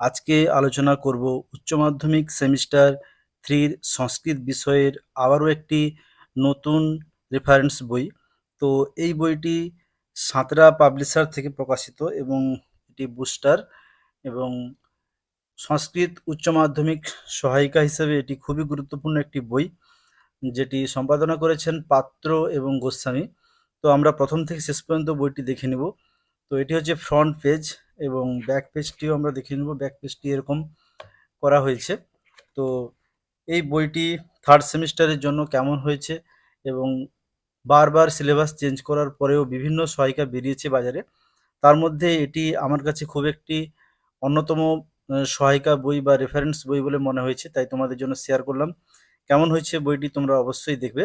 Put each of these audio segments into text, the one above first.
আজকে আলোচনা করব উচ্চ মাধ্যমিক সেমিস্টার থ্রির সংস্কৃত বিষয়ের আবারও একটি নতুন রেফারেন্স বই। তো এই বইটি সাঁতরা পাবলিশার থেকে প্রকাশিত এবং এটি বুস্টার এবং সংস্কৃত উচ্চ মাধ্যমিক সহায়িকা হিসেবে এটি খুবই গুরুত্বপূর্ণ একটি বই, যেটি সম্পাদনা করেছেন পাত্র এবং গোস্বামী। তো আমরা প্রথম থেকে শেষ পর্যন্ত বইটি দেখে নেব। তো এটি হচ্ছে ফ্রন্ট পেজ এবং ব্যাক পেজটিও আমরা দেখে নেব ব্যাক পেজটি এরকম করা হয়েছে। তো এই বইটি থার্ড সেমিস্টারের জন্য কেমন হয়েছে এবং বারবার সিলেবাস চেঞ্জ করার পরেও বিভিন্ন সহায়িকা বেরিয়েছে বাজারে, তার মধ্যে এটি আমার কাছে খুব একটি অন্যতম সহায়িকা বই বা রেফারেন্স বই বলে মনে হয়েছে, তাই তোমাদের জন্য শেয়ার করলাম। কেমন হয়েছে বইটি তোমরা অবশ্যই দেখবে।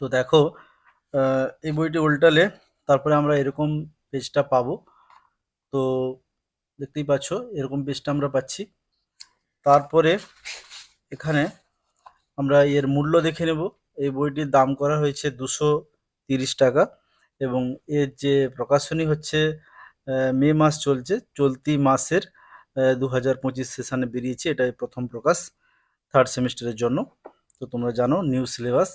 তো দেখো এই বইটি উল্টালে তারপরে আমরা এরকম পেজটা পাবো। তো দেখতেই পাচ্ছ, এরকম পেজটা আমরা পাচ্ছি। তারপরে এখানে আমরা এর মূল্য দেখে নেব। এই বইটির দাম করা হয়েছে দুশো তিরিশ টাকা এবং এর যে প্রকাশনী হচ্ছে মে মাস চলছে, চলতি মাসের দু হাজার পঁচিশ সেশানে বেরিয়েছে। এটাই প্রথম প্রকাশ থার্ড সেমিস্টারের জন্য। তো তোমরা জানো নিউ সিলেবাস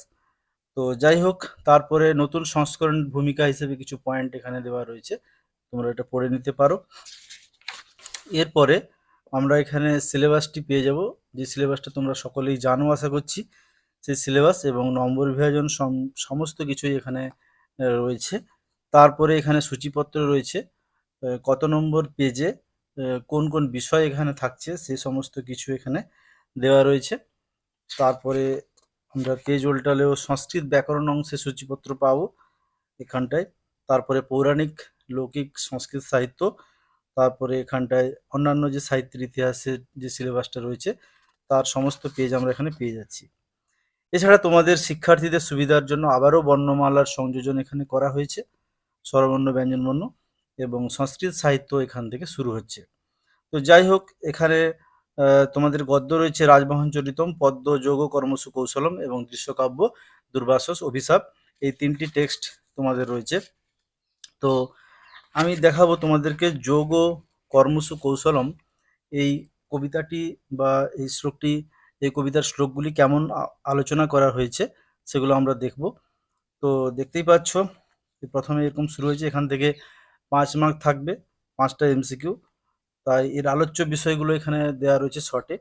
তো যাই হোক, তারপরে নতুন সংস্করণ ভূমিকা হিসেবে কিছু পয়েন্ট এখানে দেওয়া রয়েছে। তোমরা এটা পড়ে নিতে পারো। এরপরে আমরা এখানে সিলেবাসটি পেয়ে যাব। যে সিলেবাসটা তোমরা সকলেই জানো, আশা করছি সেই সিলেবাস এবং নম্বর বিভাজন সম- সমস্ত কিছুই এখানে রয়েছে। তারপরে এখানে সূচিপত্র রয়েছে কত নম্বর পেজে কোন কোন বিষয় এখানে থাকছে সেই সমস্ত কিছু এখানে দেওয়া রয়েছে। তারপরে আমরা পেজ উল্টালেও সংস্কৃত ব্যাকরণ অংশে সূচিপত্র পাবো এখানটায়। তারপরে পৌরাণিক লৌকিক সংস্কৃত সাহিত্য, তারপরে এখানটায় অন্যান্য যে সাহিত্যের ইতিহাসের যে সিলেবাসটা রয়েছে, তার সমস্ত পেজ আমরা এখানে পেয়ে যাচ্ছি। এছাড়া তোমাদের শিক্ষার্থীদের সুবিধার জন্য আবারও বর্ণমালার সংযোজন এখানে করা হয়েছে, স্বরবর্ণ, ব্যঞ্জনবর্ণ এবং সংস্কৃত সাহিত্য এখান থেকে শুরু হচ্ছে। তো যাই হোক, এখানে তোমাদের গদ্য রয়েছে রাজমোহন চরিতম, পদ্ম, যোগ, কর্মসু, কৌশলম এবং দৃশ্যকাব্য, দুর্বাসস, অভিশাপ। এই তিনটি টেক্সট তোমাদের রয়েছে। তো আমি দেখাবো তোমাদেরকে যোগ কর্মসু কৌশলম। এই কবিতাটি বা এই শ্লোকটি, এই কবিতার শ্লোকগুলি কেমন আলোচনা করা হয়েছে সেগুলো আমরা দেখব। তো দেখতেই পাচ্ছ প্রথমে এরকম শুরু হয়েছে, এখান থেকে পাঁচ মার্ক থাকবে, পাঁচটা এমসিকিউ তাই এর আলোচ্য বিষয়গুলো এখানে দেওয়া রয়েছে শর্টে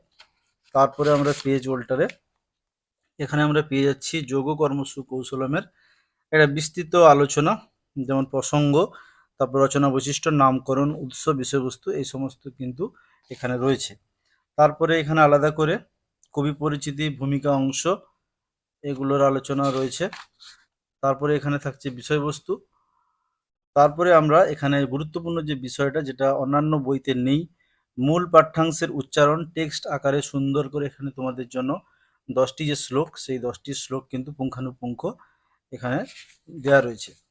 তারপরে আমরা পেজ উল্টারে এখানে আমরা পেয়ে যাচ্ছি যোগ কর্মসু কৌশলমের একটা বিস্তৃত আলোচনা, যেমন প্রসঙ্গ। তারপর রচনা বৈশিষ্ট্য, নামকরণ, উৎস, বিষয়বস্তু এই সমস্ত কিন্তু এখানে রয়েছে। তারপরে এখানে আলাদা করে কবি পরিচিতি, ভূমিকা, অংশ এগুলোর আলোচনা রয়েছে। তারপরে এখানে থাকছে বিষয়বস্তু। তারপরে আমরা এখানে গুরুত্বপূর্ণ যে বিষয়টা, যেটা অন্যান্য বইতে নেই, মূল পাঠ্যাংশের উচ্চারণ, টেক্সট আকারে সুন্দর করে এখানে তোমাদের জন্য দশটি যে শ্লোক, সেই দশটি শ্লোক কিন্তু পুঙ্খানুপুঙ্খ এখানে দেওয়া রয়েছে।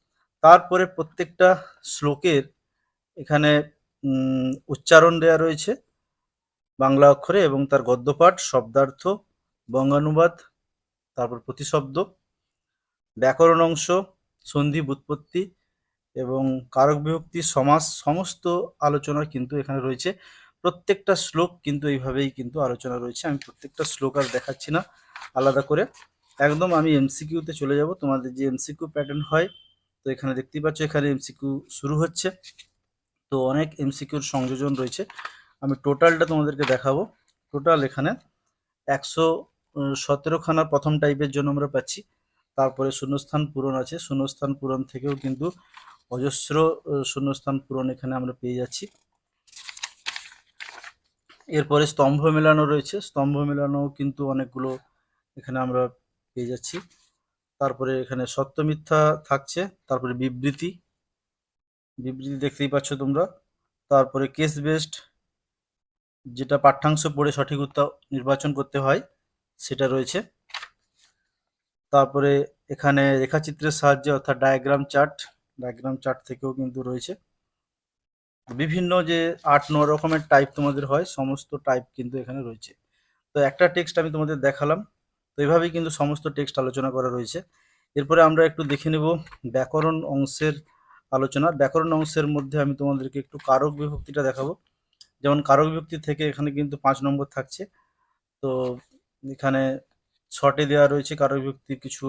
তারপরে প্রত্যেকটা শ্লোকের এখানে উচ্চারণ দেওয়া রয়েছে বাংলা অক্ষরে এবং তার গদ্যপাঠ, শব্দার্থ, বঙ্গানুবাদ, তারপর প্রতিশব্দ, ব্যাকরণ অংশ সন্ধি বুৎপত্তি এবং কারক বিভক্তি সমাজ সমস্ত আলোচনা কিন্তু এখানে রয়েছে। প্রত্যেকটা শ্লোক কিন্তু এইভাবেই কিন্তু আলোচনা রয়েছে। আমি প্রত্যেকটা শ্লোক আর দেখাচ্ছি না, আলাদা করে। একদম আমি এমসিকিউতে চলে যাব। তোমাদের যে এমসিকিউ প্যাটার্ন হয় তো এখানে দেখতেই পাচ্ছ, এখানে এমসিকিউ শুরু হচ্ছে। তো অনেক এমসিকিউর সংযোজন রয়েছে। আমি টোটালটা তোমাদেরকে দেখাবো। টোটাল এখানে একশো সতেরোখানা প্রথম টাইপের জন্য আমরা পাচ্ছি। তারপরে শূন্যস্থান পূরণ আছে। শূন্যস্থান পূরণ থেকেও কিন্তু অজস্র শূন্যস্থান পূরণ এখানে আমরা পেয়ে যাচ্ছি। এরপরে স্তম্ভ মেলানো রয়েছে। স্তম্ভ মেলানো কিন্তু অনেকগুলো এখানে আমরা পেয়ে যাচ্ছি। তারপরে এখানে সত্য মিথ্যা থাকছে, তারপরে বিবৃতি। বিবৃতি দেখতেই পাচ্ছ তোমরা। তারপরে কেস বেসড যেটা পাঠ্যাংশ পড়ে সঠিক উত্তর নির্বাচন করতে হয়, সেটা রয়েছে। তারপরে এখানে রেখাচিত্রের সাহায্যে অর্থাৎ ডায়াগ্রাম চার্ট ডায়াগ্রাম চার্ট থেকেও কিন্তু রয়েছে। বিভিন্ন যে আট ন রকমের টাইপ তোমাদের হয়, সমস্ত টাইপ কিন্তু এখানে রয়েছে। তো একটা টেক্সট আমি তোমাদের দেখালাম। তো এইভাবেই কিন্তু সমস্ত টেক্সট আলোচনা করা রয়েছে। এরপরে আমরা একটু দেখে নেব ব্যাকরণ অংশের আলোচনা। ব্যাকরণ অংশের মধ্যে আমি তোমাদেরকে একটু কারক বিভক্তিটা দেখাবো। যেমন কারক বিভক্তি থেকে এখানে কিন্তু পাঁচ নম্বর থাকছে। তো এখানে ছটে দেওয়া রয়েছে কারক বিভক্তির কিছু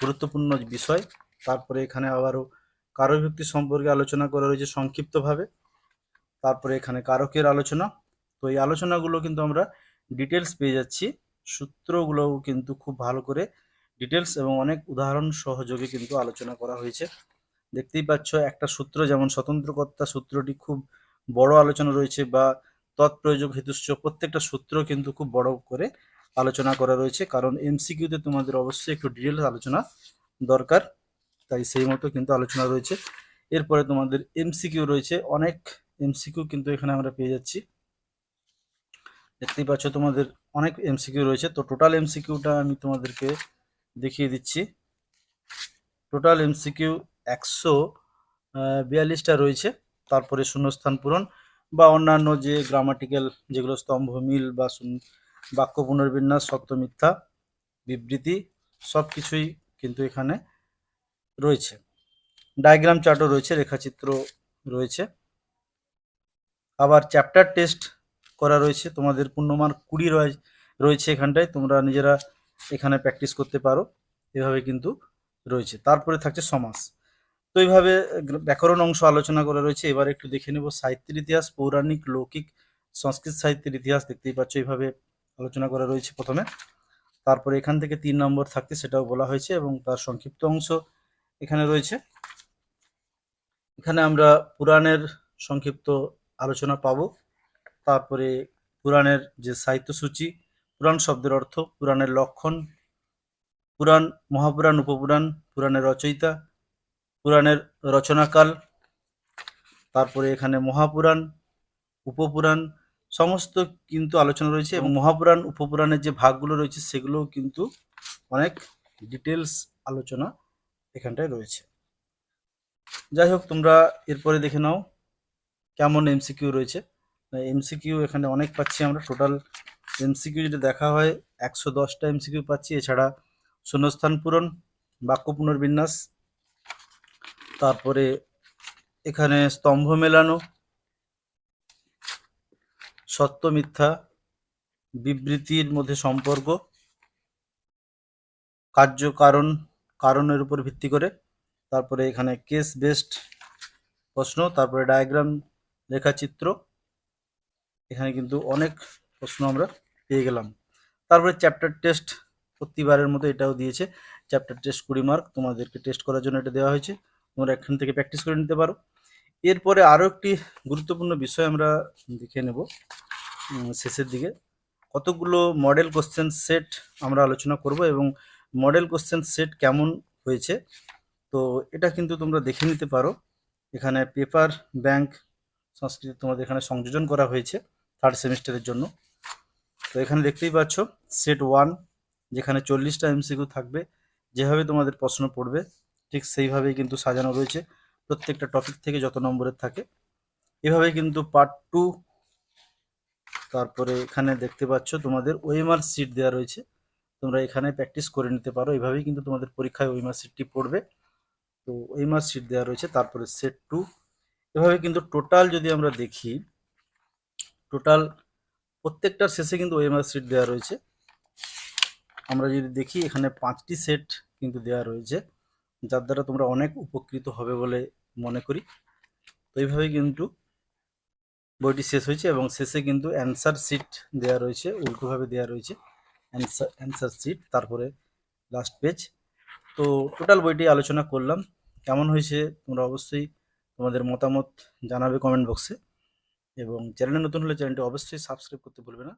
গুরুত্বপূর্ণ বিষয়। তারপরে এখানে আবারও কারক বিভক্তি সম্পর্কে আলোচনা করা রয়েছে সংক্ষিপ্তভাবে। তারপরে এখানে কারকের আলোচনা। তো এই আলোচনাগুলো কিন্তু আমরা ডিটেলস পেয়ে যাচ্ছি। সূত্রগুলোও কিন্তু খুব ভালো করে ডিটেলস এবং অনেক উদাহরণ সহযোগে কিন্তু আলোচনা করা হয়েছে। দেখতেই পাচ্ছ, একটা সূত্র যেমন স্বতন্ত্রকর্তা সূত্রটি খুব বড় আলোচনা রয়েছে বা তৎপ্রয়োজক হেতুশ্চ প্রত্যেকটা সূত্র কিন্তু খুব বড় করে আলোচনা করা রয়েছে। কারণ এমসিকিউতে তোমাদের অবশ্যই একটু ডিটেলস আলোচনা দরকার, তাই সেই মতো কিন্তু আলোচনা রয়েছে। এরপরে তোমাদের এমসিকিউ রয়েছে, অনেক এমসিকিউ কিন্তু এখানে আমরা পেয়ে যাচ্ছি। দেখতেই পাচ্ছ তোমাদের অনেক এমসিকিউ রয়েছে। তো টোটাল এমসিকিউটা আমি তোমাদেরকে দেখিয়ে দিচ্ছি। টোটাল এমসিকিউ একশো বিয়াল্লিশটা রয়েছে। তারপরে শূন্যস্থান পূরণ বা অন্যান্য যে গ্রামাটিক্যাল যেগুলো স্তম্ভ, মিল বা বাক্য পুনর্বিন্যাস, সত্য মিথ্যা, বিবৃতি সব কিছুই কিন্তু এখানে রয়েছে। ডায়াগ্রাম চার্টও রয়েছে, রেখাচিত্র রয়েছে। আবার চ্যাপ্টার টেস্ট করা রয়েছে। তোমাদের পূর্ণমান কুড়ি রয়ে- রয়েছে এখানটায়। তোমরা নিজেরা এখানে প্র্যাকটিস করতে পারো। এভাবে কিন্তু রয়েছে। তারপরে থাকছে সমাস। তো এইভাবে ব্যাকরণ অংশ আলোচনা করা রয়েছে। এবার একটু দেখে নেব। সাহিত্যের ইতিহাস, পৌরাণিক, লৌকিক, সংস্কৃত সাহিত্যের ইতিহাস দেখতেই পাচ্ছ। এইভাবে আলোচনা করা রয়েছে প্রথমে। তারপরে এখান থেকে তিন নম্বর থাকতে সেটাও বলা হয়েছে এবং তার সংক্ষিপ্ত অংশ এখানে রয়েছে। এখানে আমরা পুরাণের সংক্ষিপ্ত আলোচনা পাবো। তারপরে পুরাণের যে সাহিত্য সূচি পুরাণ শব্দের অর্থ পুরাণের লক্ষণ, পুরাণ, মহাপুরাণ, উপপুরাণ, পুরাণের রচয়িতা, পুরাণের রচনাকাল, তারপরে এখানে মহাপুরাণ, উপপুরাণ, সমস্ত কিন্তু আলোচনা রয়েছে এবং মহাপুরাণ, উপপুরাণের যে ভাগগুলো রয়েছে সেগুলোও কিন্তু অনেক ডিটেলস আলোচনা এখানটায় রয়েছে। যাই হোক, তোমরা এরপরে দেখে নাও কেমন এমসিকিউ রয়েছে। এমসিকিউ এখানে অনেক পাচ্ছি আমরা। টোটাল এমসিকিউ যদি দেখা হয়, একশো দশটা এমসিকিউ পাচ্ছি। এছাড়া শূন্যস্থান পূরণ, বাক্য পুনর্বিন্যাস, তারপরে এখানে স্তম্ভ মেলানো, সত্য মিথ্যা, বিবৃতির মধ্যে সম্পর্ক, কার্য কারণ, কারণের উপর ভিত্তি করে। তারপরে এখানে কেস বেসড প্রশ্ন, তারপরে ডায়াগ্রাম রেখাচিত্র এখানে কিন্তু অনেক প্রশ্ন আমরা পেয়ে গেলাম। তারপরে চ্যাপ্টার টেস্ট প্রতিবারের মতো এটাও দিয়েছে। চ্যাপ্টার টেস্ট কুড়ি মার্ক তোমাদেরকে টেস্ট করার জন্য এটা দেওয়া হয়েছে। তোমরা এখান থেকে প্র্যাকটিস করে নিতে পারো। এরপরে আরও একটি গুরুত্বপূর্ণ বিষয় আমরা দেখে নেব শেষের দিকে। কতগুলো মডেল কোশ্চেন সেট আমরা আলোচনা করব এবং মডেল কোশ্চেন সেট কেমন হয়েছে? তো এটা কিন্তু তোমরা দেখে নিতে পারো। এখানে পেপার ব্যাংক সংস্কৃতি তোমাদের এখানে সংযোজন করা হয়েছে। থার্ড সেমিস্টারের জন্য। তো এখানে দেখতেই পাচ্ছ সেট ওয়ান যেখানে চল্লিশটা এমসিকিউ থাকবে। যেভাবে তোমাদের প্রশ্ন পড়বে, ঠিক সেইভাবেই কিন্তু সাজানো রয়েছে। প্রত্যেকটা টপিক থেকে যত নম্বরের থাকে। এভাবে কিন্তু পার্ট টু তারপরে এখানে দেখতে পাচ্ছ তোমাদের ওএমআর সিট দেওয়া রয়েছে। তোমরা এখানে প্র্যাকটিস করে নিতে পারো। এইভাবেই কিন্তু তোমাদের পরীক্ষায় ওএমআর সিটটি পড়বে। তো ওএমআর সিট দেওয়া রয়েছে, তারপরে সেট টু এভাবে কিন্তু টোটাল যদি আমরা দেখি টোটাল প্রত্যেকটার শেষে কিন্তু ওএমআর সিট দেওয়া রয়েছে। আমরা যদি দেখি, এখানে পাঁচটি সেট কিন্তু দেওয়া রয়েছে, যার দ্বারা তোমরা অনেক উপকৃত হবে বলে মনে করি। তো এইভাবে কিন্তু বইটি শেষ হয়েছে এবং শেষে কিন্তু অ্যান্সার সিট দেওয়া রয়েছে, উল্টোভাবে দেওয়া রয়েছে। অ্যান্সার অ্যান্সার সিট তারপরে লাস্ট পেজ তো টোটাল বইটি আলোচনা করলাম। কেমন হয়েছে তোমরা অবশ্যই তোমাদের মতামত জানাবে কমেন্ট বক্সে এবং চ্যানেলে নতুন হলে চ্যানেলটি অবশ্যই সাবস্ক্রাইব করতে ভুলবে না।